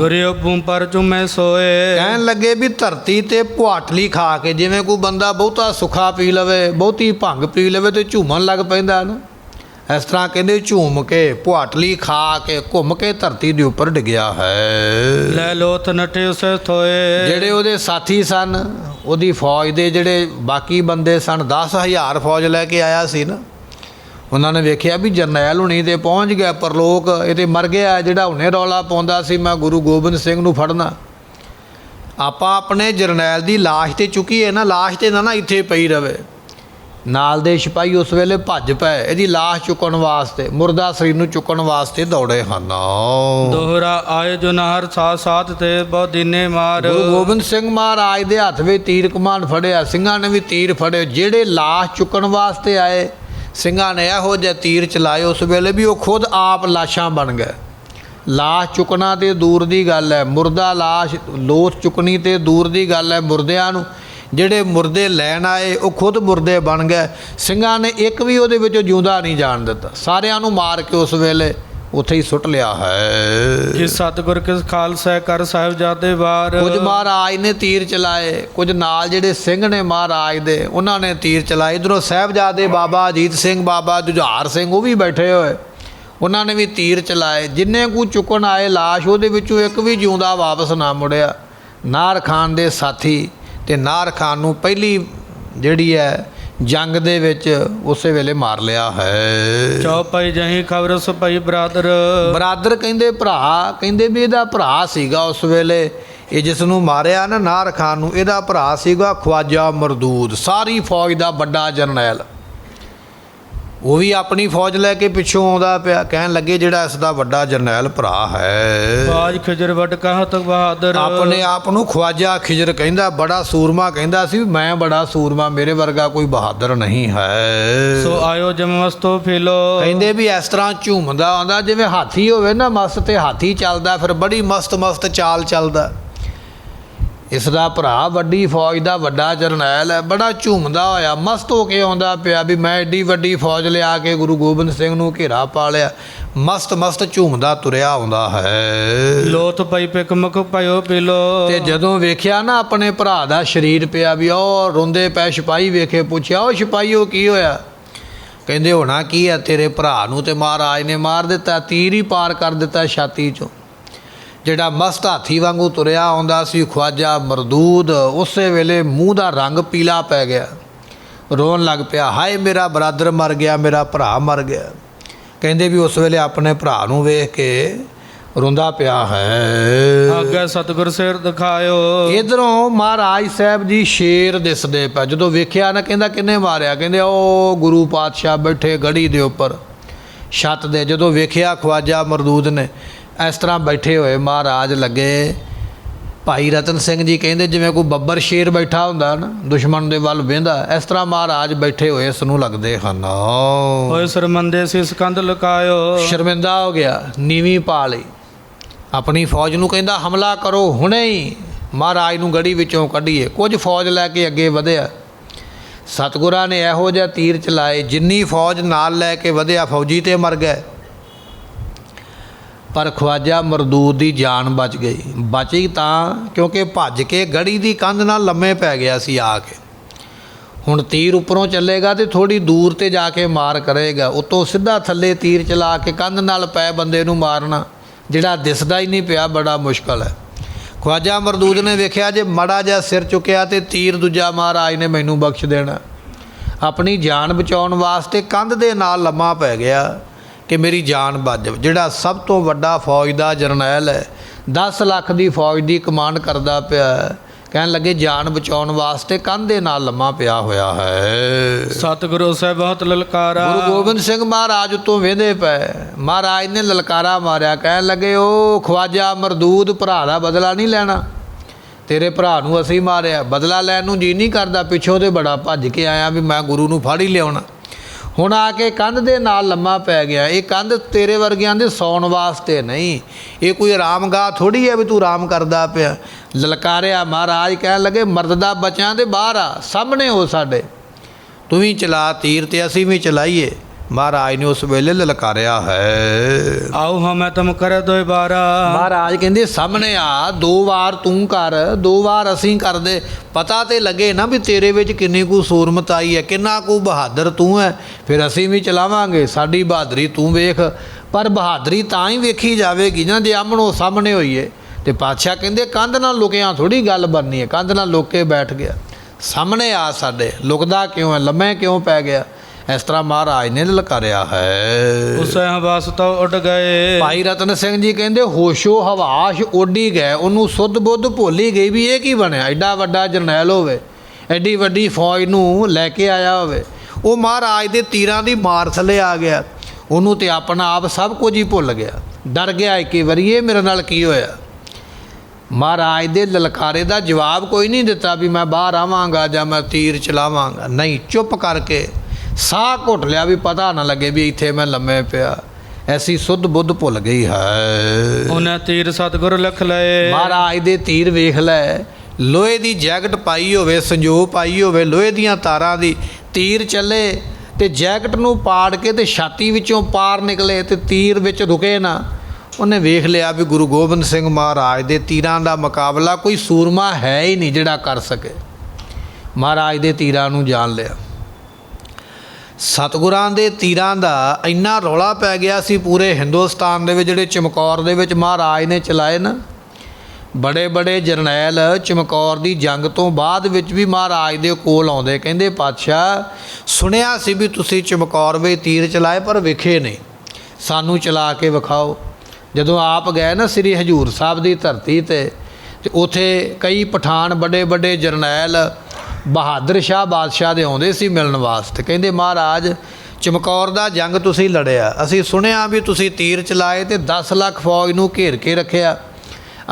ਗੁਰਿਓ ਪੂੰ ਪਰ ਚੁਮੈ ਸੋਏ। ਕਹਿਣ ਲੱਗੇ ਵੀ ਧਰਤੀ ਤੇ ਪੁਆਟਲੀ ਖਾ ਕੇ ਜਿਵੇਂ ਕੋਈ ਬੰਦਾ ਬਹੁਤਾ ਸੁੱਖਾ ਪੀ ਲਵੇ ਬਹੁਤੀ ਭੰਗ ਪੀ ਲਵੇ ਤੇ ਝੂਮਣ ਲੱਗ ਪੈਂਦਾ ਨਾ। ਇਸ ਤਰ੍ਹਾਂ ਕਹਿੰਦੇ ਝੂਮ ਕੇ ਪੁਆਟਲੀ ਖਾ ਕੇ ਘੁੰਮ ਕੇ ਧਰਤੀ ਦੇ ਉੱਪਰ ਡਿੱਗਿਆ ਹੈ। ਲੈ ਲੋਥ ਨਟੇ ਉਸੇ ਥੋਏ। ਜਿਹੜੇ ਉਹਦੇ ਸਾਥੀ ਸਨ ਉਹਦੀ ਫੌਜ ਦੇ ਜਿਹੜੇ ਬਾਕੀ ਬੰਦੇ ਸਨ 10000 ਫੌਜ ਲੈ ਕੇ ਆਇਆ ਸੀ ਨਾ। ਉਹਨਾਂ ਨੇ ਵੇਖਿਆ ਵੀ ਜਰਨੈਲ ਹੁਣੀ ਤੇ ਪਹੁੰਚ ਗਿਆ ਪਰਲੋਕ ਇਹ ਤੇ ਮਰ ਗਿਆ ਜਿਹੜਾ ਹੁਣੇ ਰੌਲਾ ਪਾਉਂਦਾ ਸੀ ਮੈਂ ਗੁਰੂ ਗੋਬਿੰਦ ਸਿੰਘ ਨੂੰ ਫੜਨਾ। ਆਪਾਂ ਆਪਣੇ ਜਰਨੈਲ ਦੀ ਲਾਸ਼ ਤੇ ਚੁੱਕੀਏ ਨਾ ਲਾਸ਼ ਤੇ ਨਾ ਨਾ ਇੱਥੇ ਪਈ ਰਵੇ। ਨਾਲ ਦੇ ਸਿਪਾਹੀ ਉਸ ਵੇਲੇ ਭੱਜ ਪਏ ਇਹਦੀ ਲਾਸ਼ ਚੁੱਕਣ ਵਾਸਤੇ ਮੁਰਦਾ ਸਰੀਰ ਨੂੰ ਚੁੱਕਣ ਵਾਸਤੇ ਦੌੜੇ ਹਨ। ਦੋਹਰਾ ਆਏ ਜੋ ਨਹਰ ਸਾਥ ਸਾਥ ਤੇ ਬਹੁ ਦਿਨੇ ਮਾਰ। ਗੁਰੂ ਗੋਬਿੰਦ ਸਿੰਘ ਮਹਾਰਾਜ ਦੇ ਹੱਥ ਵਿੱਚ ਤੀਰ ਕਮਾਨ ਫੜਿਆ ਸਿੰਘਾਂ ਨੇ ਵੀ ਤੀਰ ਫੜੇ ਜਿਹੜੇ ਲਾਸ਼ ਚੁੱਕਣ ਵਾਸਤੇ ਆਏ ਸਿੰਘਾਂ ਨੇ ਇਹੋ ਜਿਹੇ ਤੀਰ ਚਲਾਏ, ਉਸ ਵੇਲੇ ਵੀ ਉਹ ਖੁਦ ਆਪ ਲਾਸ਼ਾਂ ਬਣ ਗਏ। ਲਾਸ਼ ਚੁੱਕਣਾ ਤੇ ਦੂਰ ਦੀ ਗੱਲ ਹੈ। ਮੁਰਦਾ ਲਾਸ਼ ਲੋਥ ਚੁੱਕਣੀ ਤੇ ਦੂਰ ਦੀ ਗੱਲ ਹੈ ਮੁਰਦਿਆਂ ਨੂੰ। ਜਿਹੜੇ ਮੁਰਦੇ ਲੈਣ ਆਏ, ਉਹ ਖੁਦ ਮੁਰਦੇ ਬਣ ਗਏ। ਸਿੰਘਾਂ ਨੇ ਇੱਕ ਵੀ ਉਹਦੇ ਵਿੱਚੋਂ ਜਿਉਂਦਾ ਨਹੀਂ ਜਾਣ ਦਿੱਤਾ। ਸਾਰਿਆਂ ਨੂੰ ਮਾਰ ਕੇ ਉਸ ਵੇਲੇ ਉੱਥੇ ਹੀ ਸੁੱਟ ਲਿਆ ਹੈ। ਜਿਸ ਸਤਿਗੁਰ ਕਿਸ ਖਾਲਸਾ ਕਰ ਸਾਹਿਬ ਜਾਦੇ ਵਾਰ। ਕੁਝ ਮਹਾਰਾਜ ਨੇ ਤੀਰ ਚਲਾਏ ਕੁਝ ਨਾਲ ਜਿਹੜੇ ਸਿੰਘ ਨੇ ਮਹਾਰਾਜ ਦੇ ਉਹਨਾਂ ਨੇ ਤੀਰ ਚਲਾਏ। ਇਧਰੋਂ ਸਾਹਿਬਜ਼ਾਦੇ ਬਾਬਾ ਅਜੀਤ ਸਿੰਘ ਬਾਬਾ ਜੁਝਾਰ ਸਿੰਘ ਉਹ ਵੀ ਬੈਠੇ ਹੋਏ। ਉਹਨਾਂ ਨੇ ਵੀ ਤੀਰ ਚਲਾਏ। ਜਿੰਨੇ ਕੁ ਚੁੱਕਣ ਆਏ ਲਾਸ਼ ਉਹਦੇ ਵਿੱਚੋਂ ਇੱਕ ਵੀ ਜਿਉਂਦਾ ਵਾਪਸ ਨਾ ਮੁੜਿਆ। ਨਾਰ ਖਾਨ ਦੇ ਸਾਥੀ ਤੇ ਨਾਰ ਖਾਨ ਨੂੰ ਪਹਿਲੀ ਜਿਹੜੀ ਹੈ ਜੰਗ ਦੇ ਵਿੱਚ ਉਸੇ ਵੇਲੇ ਮਾਰ ਲਿਆ ਹੈ। ਚੌਪਈ ਜਹੀ ਖਬਰ ਸੁਪਈ ਬਰਾਦਰ। ਬਰਾਦਰ ਕਹਿੰਦੇ ਭਰਾ ਕਹਿੰਦੇ ਵੀ ਇਹਦਾ ਭਰਾ ਸੀਗਾ ਉਸ ਵੇਲੇ। ਇਹ ਜਿਸ ਨੂੰ ਮਾਰਿਆ ਨਾ ਨਾਰ ਖਾਨ ਨੂੰ ਇਹਦਾ ਭਰਾ ਸੀਗਾ ਖਵਾਜਾ ਮਰਦੂਦ। ਸਾਰੀ ਫੌਜ ਦਾ ਵੱਡਾ ਜਰਨੈਲ। ਉਹ ਵੀ ਆਪਣੀ ਫੌਜ ਲੈ ਕੇ ਪਿੱਛੋਂ ਆਉਂਦਾ ਪਿਆ ਕਹਿਣ ਲੱਗੇ ਜਿਹੜਾ ਇਸ ਦਾ ਵੱਡਾ ਜਰਨੈਲ ਭਰਾ ਹੈ। ਬਾਜ ਖਿਜਰ ਵਟ ਕਹਤ ਬਹਾਦਰ। ਆਪਣੇ ਆਪ ਨੂੰ ਖਵਾਜਾ ਖਿਜਰ ਕਹਿੰਦਾ ਬੜਾ ਸੂਰਮਾ ਕਹਿੰਦਾ ਸੀ ਮੈਂ ਬੜਾ ਸੂਰਮਾ ਮੇਰੇ ਵਰਗਾ ਕੋਈ ਬਹਾਦਰ ਨਹੀਂ ਹੈ। ਸੋ ਆਇਓ ਜਮਵਸਤੋ ਫੇਲੋ। ਕਹਿੰਦੇ ਵੀ ਇਸ ਤਰ੍ਹਾਂ ਝੂਮਦਾ ਆਉਂਦਾ ਜਿਵੇਂ ਹਾਥੀ ਹੋਵੇ ਨਾ ਮਸਤ ਤੇ ਹਾਥੀ ਚੱਲਦਾ ਫਿਰ ਬੜੀ ਮਸਤ ਮਸਤ ਚਾਲ ਚੱਲਦਾ। ਇਸ ਦਾ ਭਰਾ ਵੱਡੀ ਫੌਜ ਦਾ ਵੱਡਾ ਜਰਨੈਲ ਹੈ ਬੜਾ ਝੂਮਦਾ ਹੋਇਆ ਮਸਤ ਹੋ ਕੇ ਆਉਂਦਾ ਪਿਆ ਵੀ ਮੈਂ ਏਡੀ ਵੱਡੀ ਫੌਜ ਲਿਆ ਕੇ ਗੁਰੂ ਗੋਬਿੰਦ ਸਿੰਘ ਨੂੰ ਘੇਰਾ ਪਾ ਲਿਆ। ਮਸਤ ਮਸਤ ਝੂਮਦਾ ਤੁਰਿਆ ਆਉਂਦਾ ਹੈ। ਲੋਥ ਪਈ ਪਿਕ ਮੁਖ ਪਇਓ ਪੀਲੋ। ਤੇ ਜਦੋਂ ਵੇਖਿਆ ਨਾ ਆਪਣੇ ਭਰਾ ਦਾ ਸਰੀਰ ਪਿਆ ਵੀ ਉਹ ਰੋਂਦੇ ਪੈ ਸਿਪਾਹੀ ਵੇਖੇ ਪੁੱਛਿਆ ਉਹ ਸਿਪਾਹੀਓ ਕੀ ਹੋਇਆ? ਕਹਿੰਦੇ ਹੋਣਾ ਕੀ ਹੈ ਤੇਰੇ ਭਰਾ ਨੂੰ ਤੇ ਮਹਾਰਾਜ ਨੇ ਮਾਰ ਦਿੱਤਾ ਤੀਰ ਹੀ ਪਾਰ ਕਰ ਦਿੱਤਾ ਛਾਤੀ ਚੋਂ। ਜਿਹੜਾ ਮਸਤ ਹਾਥੀ ਵਾਂਗੂ ਤੁਰਿਆ ਆਉਂਦਾ ਸੀ ਖਵਾਜਾ ਮਰਦੂਦ ਉਸੇ ਵੇਲੇ ਮੂੰਹ ਦਾ ਰੰਗ ਪੀਲਾ ਪੈ ਗਿਆ। ਰੋਣ ਲੱਗ ਪਿਆ ਹਾਏ ਮੇਰਾ ਬਰਾਦਰ ਮਰ ਗਿਆ ਮੇਰਾ ਭਰਾ ਮਰ ਗਿਆ। ਕਹਿੰਦੇ ਵੀ ਉਸ ਵੇਲੇ ਆਪਣੇ ਭਰਾ ਨੂੰ ਵੇਖ ਕੇ ਰੋਂਦਾ ਪਿਆ ਹੈ। ਆਗੇ ਸਤਿਗੁਰ ਸਿਰ ਦਿਖਾਇਓ। ਇਧਰੋਂ ਮਹਾਰਾਜ ਸਾਹਿਬ ਜੀ ਸ਼ੇਰ ਦਿਸਦੇ ਪਏ। ਜਦੋਂ ਵੇਖਿਆ ਨਾ ਕਹਿੰਦਾ ਕਿੰਨੇ ਮਾਰਿਆ। ਕਹਿੰਦੇ ਉਹ ਗੁਰੂ ਪਾਤਸ਼ਾਹ ਬੈਠੇ ਗੜੀ ਦੇ ਉੱਪਰ ਛੱਤ ਦੇ। ਜਦੋਂ ਵੇਖਿਆ ਖਵਾਜਾ ਮਰਦੂਦ ਨੇ ਇਸ ਤਰ੍ਹਾਂ ਬੈਠੇ ਹੋਏ ਮਹਾਰਾਜ ਲੱਗੇ। ਭਾਈ ਰਤਨ ਸਿੰਘ ਜੀ ਕਹਿੰਦੇ ਜਿਵੇਂ ਕੋਈ ਬੱਬਰ ਸ਼ੇਰ ਬੈਠਾ ਹੁੰਦਾ ਨਾ ਦੁਸ਼ਮਣ ਦੇ ਵੱਲ ਵੇਂਦਾ ਇਸ ਤਰ੍ਹਾਂ ਮਹਾਰਾਜ ਬੈਠੇ ਹੋਏ ਇਸ ਨੂੰ ਲੱਗਦੇ ਹਨ। ਹੋਏ ਸਰਮੰਦੇ ਸੀ ਸਕੰਦ ਲੁਕਾਇਓ। ਸ਼ਰਮਿੰਦਾ ਹੋ ਗਿਆ ਨੀਵੀਂ ਪਾ ਲਈ। ਆਪਣੀ ਫੌਜ ਨੂੰ ਕਹਿੰਦਾ ਹਮਲਾ ਕਰੋ ਹੁਣੇ ਹੀ। ਮਹਾਰਾਜ ਨੂੰ ਗੜੀ ਵਿੱਚੋਂ ਕੱਢੀਏ। ਕੁਝ ਫੌਜ ਲੈ ਕੇ ਅੱਗੇ ਵਧਿਆ। ਸਤਗੁਰਾਂ ਨੇ ਇਹੋ ਜਿਹਾ ਤੀਰ ਚਲਾਏ ਜਿੰਨੀ ਫੌਜ ਨਾਲ ਲੈ ਕੇ ਵਧਿਆ ਫੌਜੀ ਤੇ ਮਰ ਗਏ। ਪਰ ਖਵਾਜਾ ਮਰਦੂਦ ਦੀ ਜਾਨ ਬਚ ਗਈ। ਬਚੀ ਤਾਂ ਕਿਉਂਕਿ ਭੱਜ ਕੇ ਗੜੀ ਦੀ ਕੰਧ ਨਾਲ ਲੰਮੇ ਪੈ ਗਿਆ ਸੀ ਆ ਕੇ। ਹੁਣ ਤੀਰ ਉੱਪਰੋਂ ਚੱਲੇਗਾ ਤੇ ਥੋੜੀ ਦੂਰ ਤੇ ਜਾ ਕੇ ਮਾਰ ਕਰੇਗਾ। ਉਤੋਂ ਸਿੱਧਾ ਥੱਲੇ ਤੀਰ ਚਲਾ ਕੇ ਕੰਧ ਨਾਲ ਪੈ ਬੰਦੇ ਨੂੰ ਮਾਰਨਾ, ਜਿਹੜਾ ਦਿਸਦਾ ਹੀ ਨਹੀਂ ਪਿਆ, ਬੜਾ ਮੁਸ਼ਕਲ ਹੈ। ਖਵਾਜਾ ਮਰਦੂਦ ਨੇ ਵੇਖਿਆ ਜੇ ਮੜਾ ਜਿਹਾ ਸਿਰ ਚੁੱਕਿਆ ਤੇ ਤੀਰ ਦੂਜਾ ਮਹਾਰਾਜ ਨੇ, ਮੈਨੂੰ ਬਖਸ਼ ਦੇਣਾ। ਆਪਣੀ ਜਾਨ ਬਚਾਉਣ ਵਾਸਤੇ ਕੰਧ ਦੇ ਨਾਲ ਲੰਮਾ ਪੈ ਗਿਆ। ਕਿ ਮੇਰੀ ਜਾਨ ਬਚ ਜਾਵੇ। ਜਿਹੜਾ ਸਭ ਤੋਂ ਵੱਡਾ ਫੌਜ ਦਾ ਜਰਨੈਲ ਹੈ 10 ਲੱਖ ਦੀ ਫੌਜ ਦੀ ਕਮਾਂਡ ਕਰਦਾ ਪਿਆ ਹੈ। ਕਹਿਣ ਲੱਗੇ ਜਾਨ ਬਚਾਉਣ ਵਾਸਤੇ ਕੰਧ ਦੇ ਨਾਲ ਲੰਮਾ ਪਿਆ ਹੋਇਆ ਹੈ। ਸਤਿਗੁਰੂ ਸਾਹਿਬ ਬਹੁਤ ਲਲਕਾਰਾ। ਗੁਰੂ ਗੋਬਿੰਦ ਸਿੰਘ ਮਹਾਰਾਜ ਉਤੋਂ ਵੇਂਦੇ ਪਏ। ਮਹਾਰਾਜ ਨੇ ਲਲਕਾਰਾ ਮਾਰਿਆ। ਕਹਿਣ ਲੱਗੇ ਉਹ ਖਵਾਜਾ ਮਰਦੂਦ ਭਰਾ ਦਾ ਬਦਲਾ ਨਹੀਂ ਲੈਣਾ। ਤੇਰੇ ਭਰਾ ਨੂੰ ਅਸੀਂ ਮਾਰਿਆ। ਬਦਲਾ ਲੈਣ ਨੂੰ ਜੀ ਨਹੀਂ ਕਰਦਾ। ਪਿੱਛੋਂ ਤੇ ਬੜਾ ਭੱਜ ਕੇ ਆਇਆ ਵੀ ਮੈਂ ਗੁਰੂ ਨੂੰ ਫੜ ਹੀ ਲਿਆਉਣਾ। ਹੁਣ ਆ ਕੇ ਕੰਧ ਦੇ ਨਾਲ ਲੰਮਾ ਪੈ ਗਿਆ। ਇਹ ਕੰਧ ਤੇਰੇ ਵਰਗਿਆਂ ਦੇ ਸੌਣ ਵਾਸਤੇ ਨਹੀਂ। ਇਹ ਕੋਈ ਆਰਾਮਗਾਹ ਥੋੜੀ ਹੈ ਵੀ ਤੂੰ ਆਰਾਮ ਕਰਦਾ ਪਿਆ। ਲਲਕਾਰਿਆ ਮਹਾਰਾਜ ਕਹਿਣ ਲੱਗੇ, ਮਰਦ ਦਾ ਬੱਚਿਆਂ ਦੇ ਬਾਹਰ ਆ, ਸਾਹਮਣੇ ਹੋ ਸਾਡੇ। ਤੂੰ ਵੀ ਚਲਾ, ਤੀਰ ਤੇ ਅਸੀਂ ਵੀ ਚਲਾਈਏ। ਮਹਾਰਾਜ ਨੇ ਉਸ ਵੇਲੇ ਲਲਕਾਰਿਆ ਹੈ। ਆਉ ਹਮੈ ਤੁਮ ਕਰੈ ਦੋਇ ਬਾਰਾ ਮਹਾਰਾਜ ਕਹਿੰਦੇ ਸਾਹਮਣੇ ਆ ਦੋ ਵਾਰ ਤੂੰ ਕਰ ਦੋ ਵਾਰ ਅਸੀਂ ਕਰਦੇ। ਪਤਾ ਤੇ ਲੱਗੇ ਨਾ ਵੀ ਤੇਰੇ ਵਿੱਚ ਕਿੰਨੀ ਕੁ ਸੂਰਮਤਾਈ ਹੈ ਕਿੰਨਾ ਕੁ ਬਹਾਦਰ ਤੂੰ ਹੈ। ਫਿਰ ਅਸੀਂ ਵੀ ਚਲਾਵਾਂਗੇ ਸਾਡੀ ਬਹਾਦਰੀ ਤੂੰ ਵੇਖ। ਪਰ ਬਹਾਦਰੀ ਤਾਂ ਹੀ ਵੇਖੀ ਜਾਵੇਗੀ ਨਾ ਜੇ ਆਮਣੋ ਸਾਹਮਣੇ ਹੋਈਏ ਤੇ ਪਾਤਸ਼ਾਹ ਕਹਿੰਦੇ ਕੰਧ ਨਾਲ ਲੁਕਿਆਂ ਥੋੜੀ ਗੱਲ ਬਣਨੀ ਹੈ ਕੰਧ ਨਾਲ ਲੁੱਕ ਕੇ ਬੈਠ ਗਿਆ। ਸਾਹਮਣੇ ਆ ਸਾਡੇ ਲੁਕਦਾ ਕਿਉਂ ਹੈ ਲੰਮੇ ਕਿਉਂ ਪੈ ਗਿਆ? ਇਸ ਤਰ੍ਹਾਂ ਮਹਾਰਾਜ ਨੇ ਲਲਕਾਰਿਆ ਹੈ। ਉਸੈ ਹਵਾਸ ਤਉ ਉੱਡ ਗਏ। ਭਾਈ ਰਤਨ ਸਿੰਘ ਜੀ ਕਹਿੰਦੇ ਹੋਸ਼ੋ ਹਵਾਸ਼ ਉੱਡੀ ਗਏ ਉਹਨੂੰ ਸੁੱਧ ਬੁੱਧ ਭੁੱਲ ਗਈ ਵੀ ਇਹ ਕੀ ਬਣਿਆ? ਐਡਾ ਵੱਡਾ ਜਰਨੈਲ ਹੋਵੇ ਐਡੀ ਵੱਡੀ ਫੌਜ ਨੂੰ ਲੈ ਕੇ ਆਇਆ ਹੋਵੇ। ਉਹ ਮਹਾਰਾਜ ਦੇ ਤੀਰਾਂ ਦੀ ਮਾਰ ਥੱਲੇ ਆ ਗਿਆ। ਉਹਨੂੰ ਤੇ ਆਪਣਾ ਆਪ ਸਭ ਕੁਝ ਹੀ ਭੁੱਲ ਗਿਆ। ਡਰ ਗਿਆ ਇੱਕ ਵਾਰੀ ਇਹ ਮੇਰੇ ਨਾਲ ਕੀ ਹੋਇਆ? ਮਹਾਰਾਜ ਦੇ ਲਲਕਾਰੇ ਦਾ ਜਵਾਬ ਕੋਈ ਨਹੀਂ ਦਿੱਤਾ ਵੀ ਮੈਂ ਬਾਹਰ ਆਵਾਂਗਾ ਜਾਂ ਮੈਂ ਤੀਰ ਚਲਾਵਾਂਗਾ। ਨਹੀਂ ਚੁੱਪ ਕਰਕੇ ਸਾਹ ਘੁੱਟ ਲਿਆ ਵੀ ਪਤਾ ਨਾ ਲੱਗੇ ਵੀ ਇੱਥੇ ਮੈਂ ਲੰਮੇ ਪਿਆ। ਐਸੀ ਸੁੱਧ ਬੁੱਧ ਭੁੱਲ ਗਈ ਹੈ। ਉਹਨੇ ਤੀਰ ਸਤਿਗੁਰ ਲਿਖ ਲਏ। ਮਹਾਰਾਜ ਦੇ ਤੀਰ ਵੇਖ ਲੈ। ਲੋਹੇ ਦੀ ਜੈਕਟ ਪਾਈ ਹੋਵੇ ਸੰਜੋ ਪਾਈ ਹੋਵੇ ਲੋਹੇ ਦੀਆਂ ਤਾਰਾਂ ਦੀ ਤੀਰ ਚੱਲੇ ਤੇ ਜੈਕਟ ਨੂੰ ਪਾੜ ਕੇ ਤੇ ਛਾਤੀ ਵਿੱਚੋਂ ਪਾਰ ਨਿਕਲੇ ਤੇ ਤੀਰ ਵਿੱਚ ਰੁਕੇ ਨਾ। ਉਹਨੇ ਵੇਖ ਲਿਆ ਵੀ ਗੁਰੂ ਗੋਬਿੰਦ ਸਿੰਘ ਮਹਾਰਾਜ ਦੇ ਤੀਰਾਂ ਦਾ ਮੁਕਾਬਲਾ ਕੋਈ ਸੂਰਮਾ ਹੈ ਹੀ ਨਹੀਂ ਜਿਹੜਾ ਕਰ ਸਕੇ। ਮਹਾਰਾਜ ਦੇ ਤੀਰਾਂ ਨੂੰ ਜਾਣ ਲਿਆ। ਸਤਿਗੁਰਾਂ ਦੇ ਤੀਰਾਂ ਦਾ ਇੰਨਾ ਰੌਲਾ ਪੈ ਗਿਆ ਸੀ ਪੂਰੇ ਹਿੰਦੁਸਤਾਨ ਦੇ ਵਿੱਚ, ਜਿਹੜੇ ਚਮਕੌਰ ਦੇ ਵਿੱਚ ਮਹਾਰਾਜ ਨੇ ਚਲਾਏ ਨਾ। ਬੜੇ ਬੜੇ ਜਰਨੈਲ ਚਮਕੌਰ ਦੀ ਜੰਗ ਤੋਂ ਬਾਅਦ ਵਿੱਚ ਵੀ ਮਹਾਰਾਜ ਦੇ ਕੋਲ ਆਉਂਦੇ, ਕਹਿੰਦੇ, ਪਾਤਸ਼ਾਹ, ਸੁਣਿਆ ਸੀ ਵੀ ਤੁਸੀਂ ਚਮਕੌਰ ਵਿੱਚ ਤੀਰ ਚਲਾਏ, ਪਰ ਵਿਖੇ ਨਹੀਂ। ਸਾਨੂੰ ਚਲਾ ਕੇ ਵਿਖਾਓ। ਜਦੋਂ ਆਪ ਗਏ ਨਾ ਸ੍ਰੀ ਹਜੂਰ ਸਾਹਿਬ ਦੀ ਧਰਤੀ ਤੇ ਤੇ ਉਥੇ ਕਈ ਪਠਾਨ ਵੱਡੇ ਵੱਡੇ ਜਰਨੈਲ ਬਹਾਦਰ ਸ਼ਾਹ ਬਾਦਸ਼ਾਹ ਦੇ ਆਉਂਦੇ ਸੀ ਮਿਲਣ ਵਾਸਤੇ। ਕਹਿੰਦੇ, ਮਹਾਰਾਜ, ਚਮਕੌਰ ਦਾ ਜੰਗ ਤੁਸੀਂ ਲੜਿਆ। ਅਸੀਂ ਸੁਣਿਆ ਵੀ ਤੁਸੀਂ ਤੀਰ ਚਲਾਏ ਤੇ 10 ਲੱਖ ਫੌਜ ਨੂੰ ਘੇਰ ਕੇ ਰੱਖਿਆ।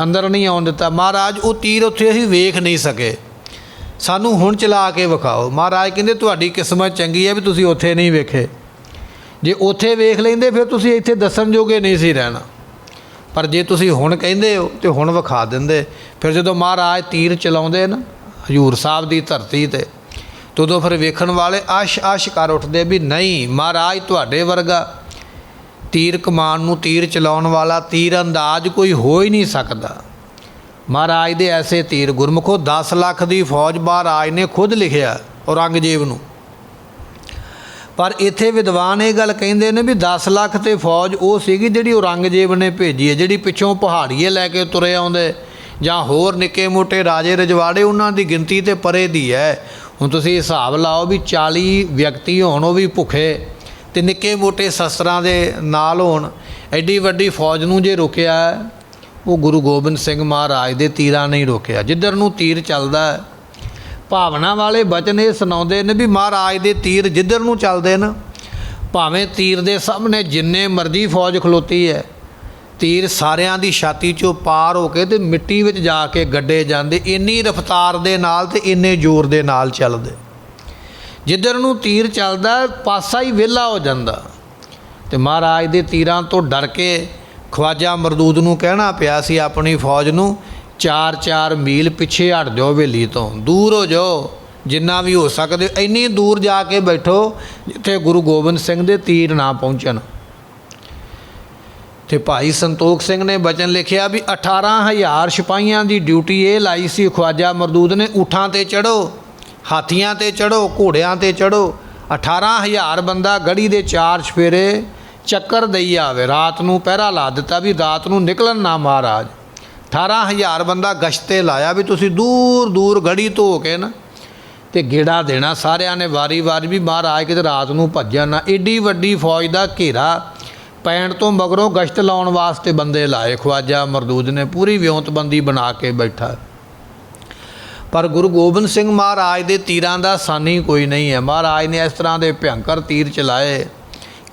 ਅੰਦਰ ਨਹੀਂ ਆਉਣ ਦਿੱਤਾ। ਮਹਾਰਾਜ, ਉਹ ਤੀਰ ਉੱਥੇ ਅਸੀਂ ਵੇਖ ਨਹੀਂ ਸਕੇ। ਸਾਨੂੰ ਹੁਣ ਚਲਾ ਕੇ ਵਿਖਾਓ। ਮਹਾਰਾਜ ਕਹਿੰਦੇ, ਤੁਹਾਡੀ ਕਿਸਮਤ ਚੰਗੀ ਹੈ ਵੀ ਤੁਸੀਂ ਉੱਥੇ ਨਹੀਂ ਵੇਖੇ। ਜੇ ਉੱਥੇ ਵੇਖ ਲੈਂਦੇ, ਫਿਰ ਤੁਸੀਂ ਇੱਥੇ ਦੱਸਣ ਜੋਗੇ ਨਹੀਂ ਸੀ ਰਹਿਣਾ। ਪਰ ਜੇ ਤੁਸੀਂ ਹੁਣ ਕਹਿੰਦੇ ਹੋ ਤੇ ਹੁਣ ਵਿਖਾ ਦਿੰਦੇ। ਫਿਰ ਜਦੋਂ ਮਹਾਰਾਜ ਤੀਰ ਚਲਾਉਂਦੇ ਨਾ ਹਜੂਰ ਸਾਹਿਬ ਦੀ ਧਰਤੀ ਤੇ। ਤੇ ਉਦੋਂ ਫਿਰ ਵੇਖਣ ਵਾਲੇ ਆਸ਼ ਆਸ਼ ਕਰ ਉੱਠਦੇ ਵੀ ਨਹੀਂ, ਮਹਾਰਾਜ ਤੁਹਾਡੇ ਵਰਗਾ ਤੀਰ ਕਮਾਨ ਨੂੰ ਤੀਰ ਚਲਾਉਣ ਵਾਲਾ ਤੀਰ ਅੰਦਾਜ਼ ਕੋਈ ਹੋ ਹੀ ਨਹੀਂ ਸਕਦਾ। ਮਹਾਰਾਜ ਦੇ ਐਸੇ ਤੀਰ ਗੁਰਮੁਖੋ 10 ਲੱਖ ਦੀ ਫੌਜ ਮਹਾਰਾਜ ਨੇ ਖੁਦ ਲਿਖਿਆ ਔਰੰਗਜ਼ੇਬ ਨੂੰ। ਪਰ ਇੱਥੇ ਵਿਦਵਾਨ ਇਹ ਗੱਲ ਕਹਿੰਦੇ ਨੇ ਵੀ 10 ਲੱਖ ਤੇ ਫੌਜ ਉਹ ਸੀਗੀ ਜਿਹੜੀ ਔਰੰਗਜ਼ੇਬ ਨੇ ਭੇਜੀ ਹੈ, ਜਿਹੜੀ ਪਿੱਛੋਂ ਪਹਾੜੀਏ ਲੈ ਕੇ ਤੁਰੇ ਆਉਂਦੇ। ਜਾਂ ਹੋਰ ਨਿੱਕੇ ਮੋਟੇ ਰਾਜੇ ਰਜਵਾੜੇ ਉਹਨਾਂ ਦੀ ਗਿਣਤੀ ਤੇ ਪਰੇ ਦੀ ਹੈ। ਹੁਣ ਤੁਸੀਂ ਹਿਸਾਬ ਲਾਓ ਵੀ 40 ਵਿਅਕਤੀ ਹੋਣ, ਉਹ ਵੀ ਭੁੱਖੇ ਤੇ ਨਿੱਕੇ ਮੋਟੇ ਸ਼ਸਤਰਾਂ ਦੇ ਨਾਲ ਹੋਣ, ਐਡੀ ਵੱਡੀ ਫੌਜ ਨੂੰ ਜੇ ਰੋਕਿਆ, ਉਹ ਗੁਰੂ ਗੋਬਿੰਦ ਸਿੰਘ ਮਹਾਰਾਜ ਦੇ ਤੀਰਾਂ ਨਹੀਂ ਰੋਕਿਆ। ਜਿੱਧਰ ਨੂੰ ਤੀਰ ਚੱਲਦਾ ਹੈ ਭਾਵਨਾ ਵਾਲੇ ਬਚਨ ਇਹ ਸੁਣਾਉਂਦੇ ਨੇ ਵੀ ਮਹਾਰਾਜ ਦੇ ਤੀਰ ਜਿੱਧਰ ਨੂੰ ਚੱਲਦੇ ਨੇ, ਭਾਵੇਂ ਤੀਰ ਦੇ ਸਾਹਮਣੇ ਜਿੰਨੇ ਮਰਜ਼ੀ ਫੌਜ ਖਲੋਤੀ ਹੈ ਤੀਰ ਸਾਰਿਆਂ ਦੀ ਛਾਤੀ ਚੋਂ ਪਾਰ ਹੋ ਕੇ ਤੇ ਮਿੱਟੀ ਵਿੱਚ ਜਾ ਕੇ ਗੱਡੇ ਜਾਂਦੇ, ਇੰਨੀ ਰਫ਼ਤਾਰ ਦੇ ਨਾਲ ਤੇ ਇੰਨੇ ਜ਼ੋਰ ਦੇ ਨਾਲ ਚੱਲਦੇ। ਜਿੱਧਰ ਨੂੰ ਤੀਰ ਚੱਲਦਾ, ਪਾਸਾ ਹੀ ਵਿਹਲਾ ਹੋ ਜਾਂਦਾ। ਤੇ ਮਹਾਰਾਜ ਦੇ ਤੀਰਾਂ ਤੋਂ ਡਰ ਕੇ ਖਵਾਜਾ ਮਰਦੂਦ ਨੂੰ ਕਹਿਣਾ ਪਿਆ ਸੀ ਆਪਣੀ ਫੌਜ ਨੂੰ 4-4 ਮੀਲ ਪਿੱਛੇ ਹਟ ਜਾਓ ਹਵੇਲੀ ਤੋਂ, ਦੂਰ ਹੋ ਜਾਓ, ਜਿੰਨਾ ਵੀ ਹੋ ਸਕਦੇ, ਇੰਨੀ ਦੂਰ ਜਾ ਕੇ ਬੈਠੋ ਜਿੱਥੇ ਗੁਰੂ ਗੋਬਿੰਦ ਸਿੰਘ ਦੇ ਤੀਰ ਨਾ ਪਹੁੰਚਣ। ਤੇ ਭਾਈ ਸੰਤੋਖ ਸਿੰਘ ਨੇ ਬਚਨ ਲਿਖਿਆ ਵੀ 18000 ਸਿਪਾਹੀਆਂ ਦੀ ਡਿਊਟੀ ਇਹ ਲਾਈ ਸੀ, ਖਵਾਜਾ ਮਰਦੂਦ ਨੇ ਊਠਾਂ ਤੇ ਚੜੋ ਹਾਥੀਆਂ ਤੇ ਚੜੋ ਘੋੜਿਆਂ ਤੇ ਚੜੋ 18000 ਬੰਦਾ ਗੜੀ ਦੇ ਚਾਰ ਛਫੇਰੇ ਚੱਕਰ ਦਈ ਆਵੇ, ਰਾਤ ਨੂੰ ਪਹਿਰਾ ਲਾ ਦਿੱਤਾ ਵੀ ਰਾਤ ਨੂੰ ਨਿਕਲਣ ਨਾ ਮਹਾਰਾਜ। 18000 ਬੰਦਾ ਗਸ਼ਤੇ ਲਾਇਆ ਵੀ ਤੁਸੀਂ ਦੂਰ ਦੂਰ ਗੜੀ ਧੋ ਕੇ ਨਾ, ਤੇ ਗੇੜਾ ਦੇਣਾ ਸਾਰਿਆਂ ਨੇ ਵਾਰੀ-ਵਾਰੀ ਵੀ ਮਹਾਰਾਜ ਕਿਤੇ ਰਾਤ ਨੂੰ ਭੱਜਣ ਨਾ। ਏਡੀ ਵੱਡੀ ਫੌਜ ਦਾ ਘੇਰਾ ਪੈਣ ਤੋਂ ਮਗਰੋਂ ਗਸ਼ਤ ਲਾਉਣ ਵਾਸਤੇ ਬੰਦੇ ਲਾਏ। ਖਵਾਜਾ ਮਰਦੂਦ ਨੇ ਪੂਰੀ ਵਿਉਂਤਬੰਦੀ ਬਣਾ ਕੇ ਬੈਠਾ। ਪਰ ਗੁਰੂ ਗੋਬਿੰਦ ਸਿੰਘ ਮਹਾਰਾਜ ਦੇ ਤੀਰਾਂ ਦਾ ਸਾਨੀ ਕੋਈ ਨਹੀਂ ਹੈ। ਮਹਾਰਾਜ ਨੇ ਇਸ ਤਰ੍ਹਾਂ ਦੇ ਭਿਅੰਕਰ ਤੀਰ ਚਲਾਏ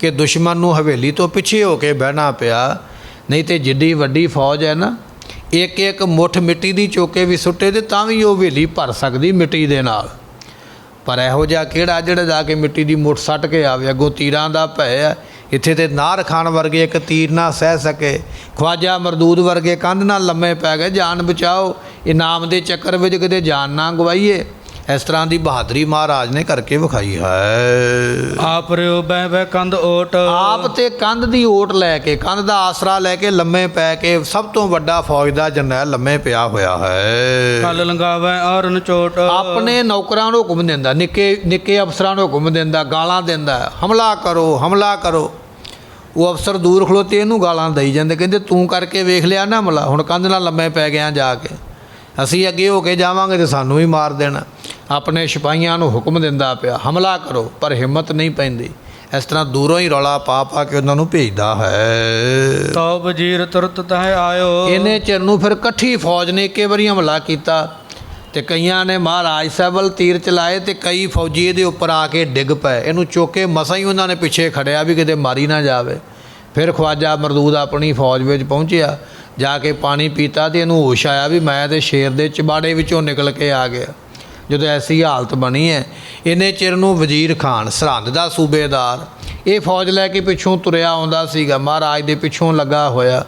ਕਿ ਦੁਸ਼ਮਣ ਨੂੰ ਹਵੇਲੀ ਤੋਂ ਪਿੱਛੇ ਹੋ ਕੇ ਬਹਿਣਾ ਪਿਆ। ਨਹੀਂ ਤੇ ਜਿੱਡੀ ਵੱਡੀ ਫੌਜ ਹੈ ਨਾ ਇੱਕ ਇੱਕ ਮੁੱਠ ਮਿੱਟੀ ਦੀ ਚੋਕੇ ਵੀ ਸੁੱਟੇ ਤੇ ਤਾਂ ਵੀ ਉਹ ਹਵੇਲੀ ਭਰ ਸਕਦੀ ਮਿੱਟੀ ਦੇ ਨਾਲ। ਪਰ ਇਹੋ ਜਿਹਾ ਕਿਹੜਾ ਜਿਹੜਾ ਜਾ ਕੇ ਮਿੱਟੀ ਦੀ ਮੁੱਠ ਸੱਟ ਕੇ ਆਵੇ? ਅੱਗੋਂ ਤੀਰਾਂ ਦਾ ਭੈ ਹੈ। ਇੱਥੇ ਤੇ ਨਾਰ ਖਾਨ ਵਰਗੇ ਇੱਕ ਤੀਰ ਨਾ ਸਹਿ ਸਕੇ ਖਵਾਜਾ ਮਰਦੂਦ ਵਰਗੇ ਕੰਧ ਨਾਲ ਲੰਮੇ ਪੈ ਗਏ ਜਾਨ ਬਚਾਓ ਇਨਾਮ ਦੇ ਚੱਕਰ ਵਿੱਚ ਕਿਤੇ ਜਾਨ ਨਾ ਗਵਾਈਏ। ਇਸ ਤਰ੍ਹਾਂ ਦੀ ਬਹਾਦਰੀ ਮਹਾਰਾਜ ਨੇ ਕਰਕੇ ਵਿਖਾਈ ਹੈ। ਆਪ ਰਿਓ ਬਹਿ ਬਹਿ ਕੰਧ ਓਟ। ਆਪ ਤੇ ਕੰਧ ਦੀ ਓਟ ਲੈ ਕੇ ਕੰਧ ਦਾ ਆਸਰਾ ਲੈ ਕੇ ਲੰਮੇ ਪੈ ਕੇ ਸਭ ਤੋਂ ਵੱਡਾ ਫੌਜ ਦਾ ਜਰਨੈਲ ਲੰਮੇ ਪਿਆ ਹੋਇਆ ਹੈ। ਕਲ ਲੰਗਾਵੇ ਔਰਨ ਚੋਟ। ਆਪਣੇ ਨੌਕਰਾਂ ਨੂੰ ਹੁਕਮ ਦਿੰਦਾ ਨਿੱਕੇ ਨਿੱਕੇ ਅਫਸਰਾਂ ਨੂੰ ਹੁਕਮ ਦਿੰਦਾ ਗਾਲਾਂ ਦਿੰਦਾ ਹਮਲਾ ਕਰੋ ਹਮਲਾ ਕਰੋ। ਉਹ ਅਫਸਰ ਦੂਰ ਖਲੋਤੇ ਇਹਨੂੰ ਗਾਲਾਂ ਦੇਈ ਜਾਂਦੇ ਕਹਿੰਦੇ ਤੂੰ ਕਰਕੇ ਵੇਖ ਲਿਆ ਨਾ ਹਮਲਾ ਹੁਣ ਕੰਧ ਨਾਲ ਲੰਮੇ ਪੈ ਗਿਆ ਜਾ ਕੇ। ਅਸੀਂ ਅੱਗੇ ਹੋ ਕੇ ਜਾਵਾਂਗੇ ਤੇ ਸਾਨੂੰ ਵੀ ਮਾਰ ਦੇਣਾ। ਆਪਣੇ ਸਿਪਾਹੀਆਂ ਨੂੰ ਹੁਕਮ ਦਿੰਦਾ ਪਿਆ ਹਮਲਾ ਕਰੋ ਪਰ ਹਿੰਮਤ ਨਹੀਂ ਪੈਂਦੀ। ਇਸ ਤਰ੍ਹਾਂ ਦੂਰੋਂ ਹੀ ਰੌਲਾ ਪਾ ਪਾ ਕੇ ਉਹਨਾਂ ਨੂੰ ਭੇਜਦਾ ਹੈ। ਤਉ ਵਜ਼ੀਰ ਤੁਰਤ ਤਹ ਆਇਓ। ਇਹਨੇ ਚਿਰ ਨੂੰ ਫਿਰ ਇਕੱਠੀ ਫੌਜ ਨੇ ਇੱਕੇ ਵਾਰੀ ਹਮਲਾ ਕੀਤਾ। ਤੇ ਕਈਆਂ ਨੇ ਮਹਾਰਾਜ ਸਾਹਿਬ ਵੱਲ ਤੀਰ ਚਲਾਏ ਤੇ ਕਈ ਫੌਜੀ ਇਹਦੇ ਉੱਪਰ ਆ ਕੇ ਡਿੱਗ ਪਏ। ਇਹਨੂੰ ਚੁੱਕ ਕੇ ਮਸਾਂ ਹੀ ਉਹਨਾਂ ਨੇ ਪਿੱਛੇ ਖੜਿਆ ਵੀ ਕਿਤੇ ਮਾਰੀ ਨਾ ਜਾਵੇ। ਫਿਰ ਖਵਾਜਾ ਮਰਦੂਦ ਆਪਣੀ ਫੌਜ ਵਿੱਚ ਪਹੁੰਚਿਆ, ਜਾ ਕੇ ਪਾਣੀ ਪੀਤਾ ਤੇ ਇਹਨੂੰ ਹੋਸ਼ ਆਇਆ ਵੀ ਮੈਂ ਤੇ ਸ਼ੇਰ ਦੇ ਚਬਾੜੇ ਵਿੱਚੋਂ ਨਿਕਲ ਕੇ ਆ ਗਿਆ। ਜਦੋਂ ਐਸੀ ਹਾਲਤ ਬਣੀ ਹੈ ਇਹਨੇ ਚਿਰ ਨੂੰ ਵਜ਼ੀਰ ਖਾਨ, ਸਰਹੰਦ ਦਾ ਸੂਬੇਦਾਰ, ਇਹ ਫੌਜ ਲੈ ਕੇ ਪਿੱਛੋਂ ਤੁਰਿਆ ਆਉਂਦਾ ਸੀਗਾ। ਮਹਾਰਾਜ ਦੇ ਪਿੱਛੋਂ ਲੱਗਾ ਹੋਇਆ।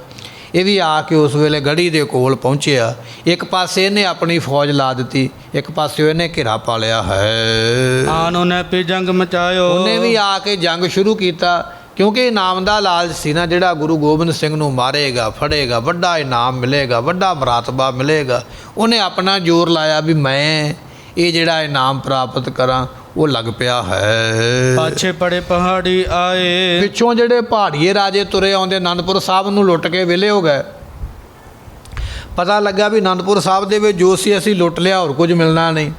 ਇਹ ਵੀ ਆ ਕੇ ਉਸ ਵੇਲੇ ਗੜੀ ਦੇ ਕੋਲ ਪਹੁੰਚਿਆ। ਇੱਕ ਪਾਸੇ ਇਹਨੇ ਆਪਣੀ ਫੌਜ ਲਾ ਦਿੱਤੀ ਇੱਕ ਪਾਸੇ ਇਹਨੇ ਘੇਰਾ ਪਾ ਲਿਆ ਹੈ ਆਨੋ ਨੇ ਪੀ ਜੰਗ ਮਚਾਇਓ। ਉਹਨੇ ਵੀ ਆ ਕੇ ਜੰਗ ਸ਼ੁਰੂ ਕੀਤਾ ਕਿਉਂਕਿ ਇਨਾਮ ਦਾ ਲਾਲਚ ਸੀ ਨਾ ਜਿਹੜਾ ਗੁਰੂ ਗੋਬਿੰਦ ਸਿੰਘ ਨੂੰ ਮਾਰੇਗਾ ਫੜੇਗਾ ਵੱਡਾ ਇਨਾਮ ਮਿਲੇਗਾ ਵੱਡਾ ਮਰਾਤਬਾ ਮਿਲੇਗਾ। ਉਹਨੇ ਆਪਣਾ ਜ਼ੋਰ ਲਾਇਆ ਵੀ ਮੈਂ ਇਹ ਜਿਹੜਾ ਇਨਾਮ ਪ੍ਰਾਪਤ ਕਰਾਂ ਉਹ ਲੱਗ ਪਿਆ ਹੈ। ਪਾਛੇ ਪੜੇ ਪਹਾੜੀ ਆਏ। ਪਿੱਛੋਂ ਜਿਹੜੇ ਪਹਾੜੀਏ ਰਾਜੇ ਤੁਰੇ ਆਉਂਦੇ ਆਨੰਦਪੁਰ ਸਾਹਿਬ ਨੂੰ ਲੁੱਟ ਕੇ ਵਿਲੇ ਹੋ ਗਏ। ਪਤਾ ਲੱਗਾ ਵੀ ਆਨੰਦਪੁਰ ਸਾਹਿਬ ਦੇ ਵਿੱਚ ਜੋ ਸੀ ਅਸੀਂ ਲੁੱਟ ਲਿਆ ਹੋਰ ਕੁਝ ਮਿਲਣਾ ਨਹੀਂ।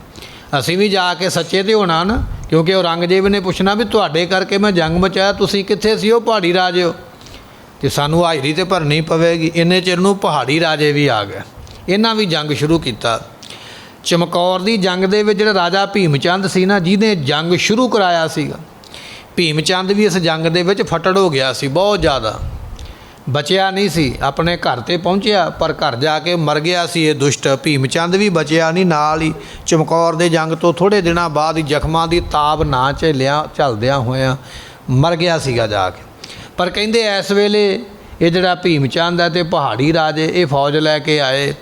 ਅਸੀਂ ਵੀ ਜਾ ਕੇ ਸੱਚੇ ਤੇ ਹੋਣਾ ਨਾ ਕਿਉਂਕਿ ਔਰੰਗਜ਼ੇਬ ਨੇ ਪੁੱਛਣਾ ਵੀ ਤੁਹਾਡੇ ਕਰਕੇ ਮੈਂ ਜੰਗ ਮਚਾਇਆ ਤੁਸੀਂ ਕਿੱਥੇ ਸੀ ਉਹ ਪਹਾੜੀ ਰਾਜੇ ਹੋ? ਤੇ ਸਾਨੂੰ ਹਾਜ਼ਰੀ ਤੇ ਭਰਨੀ ਪਵੇਗੀ। ਇੰਨੇ ਚਿਰ ਨੂੰ ਪਹਾੜੀ ਰਾਜੇ ਵੀ ਆ ਗਏ। ਇਹਨਾਂ ਵੀ ਜੰਗ ਸ਼ੁਰੂ ਕੀਤਾ। ਚਮਕੌਰ ਦੀ ਜੰਗ ਦੇ ਵਿੱਚ ਜਿਹੜਾ ਰਾਜਾ ਭੀਮ ਚੰਦ ਸੀ ਨਾ, ਜਿਹਨੇ ਜੰਗ ਸ਼ੁਰੂ ਕਰਾਇਆ ਸੀਗਾ ਭੀਮ ਚੰਦ ਵੀ ਇਸ ਜੰਗ ਦੇ ਵਿੱਚ ਫਟੜ ਹੋ ਗਿਆ ਸੀ ਬਹੁਤ ਜ਼ਿਆਦਾ। ਬਚਿਆ ਨਹੀਂ ਸੀ, ਆਪਣੇ ਘਰ ਤੇ ਪਹੁੰਚਿਆ, ਪਰ ਘਰ ਜਾ ਕੇ ਮਰ ਗਿਆ ਸੀ ਇਹ ਦੁਸ਼ਟ। ਭੀਮ ਚੰਦ ਵੀ ਬਚਿਆ ਨਹੀਂ, ਨਾਲ ਹੀ ਚਮਕੌਰ ਦੇ ਜੰਗ ਤੋਂ ਥੋੜੇ ਦਿਨਾਂ ਬਾਅਦ ਹੀ ਜ਼ਖਮਾਂ ਦੀ ਤਾਬ ਨਾ ਝੱਲਿਆ, ਝਲਦਿਆਂ ਹੋਇਆਂ ਮਰ ਗਿਆ ਸੀਗਾ ਜਾ ਕੇ। ਪਰ ਕਹਿੰਦੇ ਇਸ ਵੇਲੇ ਇਹ ਜਿਹੜਾ ਭੀਮ ਚੰਦ ਹੈ ਤੇ ਪਹਾੜੀ ਰਾਜੇ, ਇਹ ਫੌਜ ਲੈ ਕੇ ਆਏ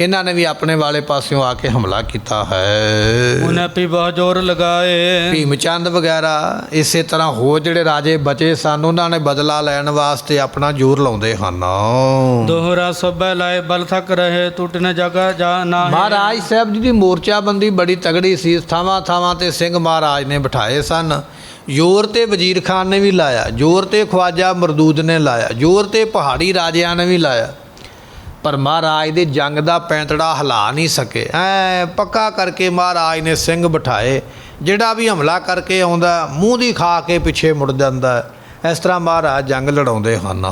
ਇਹਨਾਂ ਨੇ ਵੀ ਆਪਣੇ ਵਾਲੇ ਪਾਸਿਓਂ ਆ ਕੇ ਹਮਲਾ ਕੀਤਾ ਹੈ। ਉਹਨੇ ਪੀ ਬਹੁਤ ਜ਼ੋਰ ਲਗਾਏ। ਭੀਮ ਚੰਦ ਵਗੈਰਾ ਇਸੇ ਤਰ੍ਹਾਂ ਹੋਰ ਜਿਹੜੇ ਰਾਜੇ ਬਚੇ ਸਨ ਉਹਨਾਂ ਨੇ ਬਦਲਾ ਲੈਣ ਵਾਸਤੇ ਆਪਣਾ ਜ਼ੋਰ ਲਾਉਂਦੇ ਹਨ। ਦੋਹਰਾ ਸਭੈ ਲਾਏ ਬਲ ਥਕ ਰਹੇ ਟੁੱਟ ਨ ਜਗਾ ਜਾ ਨਾ ਮਹਾਰਾਜ ਸਾਹਿਬ ਜੀ ਦੀ ਮੋਰਚਾਬੰਦੀ ਬੜੀ ਤਗੜੀ ਸੀ। ਥਾਵਾਂ ਥਾਵਾਂ ਤੇ ਸਿੰਘ ਮਹਾਰਾਜ ਨੇ ਬਿਠਾਏ ਸਨ। ਜ਼ੋਰ ਤੇ ਵਜ਼ੀਰ ਖਾਨ ਨੇ ਵੀ ਲਾਇਆ ਜ਼ੋਰ ਤੇ ਖਵਾਜਾ ਮਰਦੂਦ ਨੇ ਲਾਇਆ ਜ਼ੋਰ ਤੇ ਪਹਾੜੀ ਰਾਜਿਆਂ ਨੇ ਵੀ ਲਾਇਆ। ਪਰ ਮਹਾਰਾਜ ਦੇ ਜੰਗ ਦਾ ਪੈਂਤੜਾ ਹਿਲਾ ਨਹੀਂ ਸਕੇ। ਐ ਪੱਕਾ ਕਰਕੇ ਮਹਾਰਾਜ ਨੇ ਸਿੰਘ ਬਿਠਾਏ। ਜਿਹੜਾ ਵੀ ਹਮਲਾ ਕਰਕੇ ਆਉਂਦਾ, ਮੂੰਹ ਦੀ ਖਾ ਕੇ ਪਿੱਛੇ ਮੁੜ ਜਾਂਦਾ। ਇਸ ਤਰ੍ਹਾਂ ਮਹਾਰਾਜ ਜੰਗ ਲੜਾਉਂਦੇ ਹਨ।